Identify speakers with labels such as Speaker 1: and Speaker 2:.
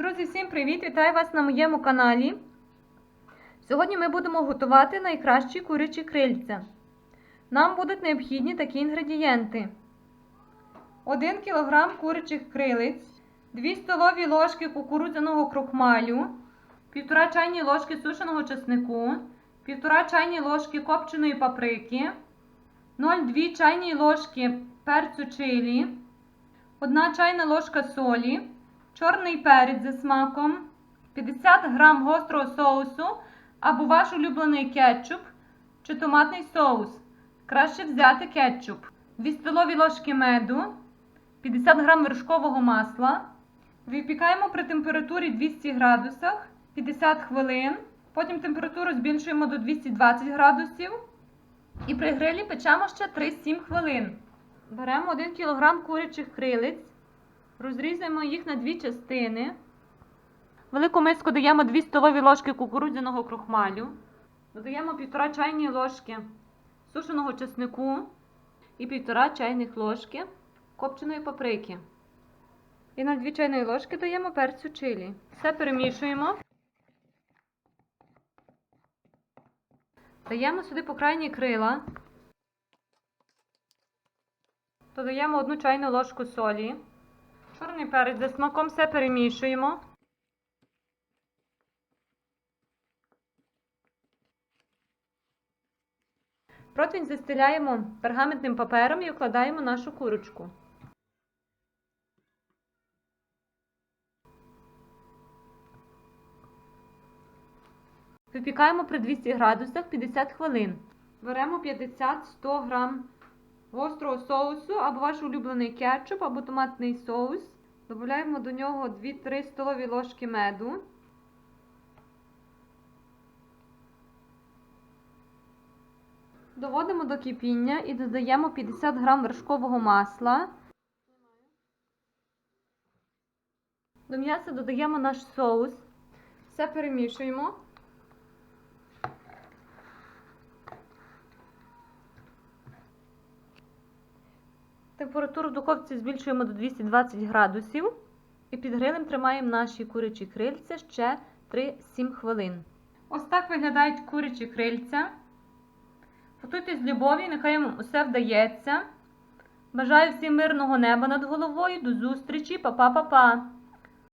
Speaker 1: Друзі, всім привіт! Вітаю вас на моєму каналі. Сьогодні ми будемо готувати найкращі курячі крильця. Нам будуть необхідні такі інгредієнти: 1 кг курячих крилиць, 2 столові ложки кукурудзяного крохмалю, 1,5 чайні ложки сушеного чеснику, 1,5 чайні ложки копченої паприки, 0,2 чайні ложки перцю чилі, 1 чайна ложка солі, чорний перець за смаком, 50 г гострого соусу або ваш улюблений кетчуп чи томатний соус. Краще взяти кетчуп, 2 столові ложки меду, 50 г вершкового масла. Випікаємо при температурі 200 градусах 50 хвилин. Потім температуру збільшуємо до 220 градусів. І при грилі печемо ще 3-7 хвилин. Беремо 1 кг курячих крилиць, розрізаємо їх на дві частини. Велику миску даємо 2 столові ложки кукурудзяного крохмалю. Додаємо 1,5 чайні ложки сушеного чеснику і 1,5 чайних ложки копченої паприки. І на 2 чайної ложки даємо перцю чилі. Все перемішуємо. Даємо сюди по крайні крила. Додаємо 1 чайну ложку солі. Чорний перець за все перемішуємо. Противень застеляємо пергаментним папером і вкладаємо нашу курочку. Випікаємо при 200 градусах 50 хвилин. Беремо 50-100 грам гострого соусу або ваш улюблений кетчуп або томатний соус. Додаємо до нього 2-3 столові ложки меду. Доводимо до кипіння і додаємо 50 грам вершкового масла. До м'яса додаємо наш соус. Все перемішуємо. Температуру в духовці збільшуємо до 220 градусів і під грилем тримаємо наші курячі крильця ще 3-7 хвилин. Ось так виглядають курячі крильця. Готуйтесь з любов'ю, нехай вам усе вдається. Бажаю всім мирного неба над головою. До зустрічі, Па-па-па-па!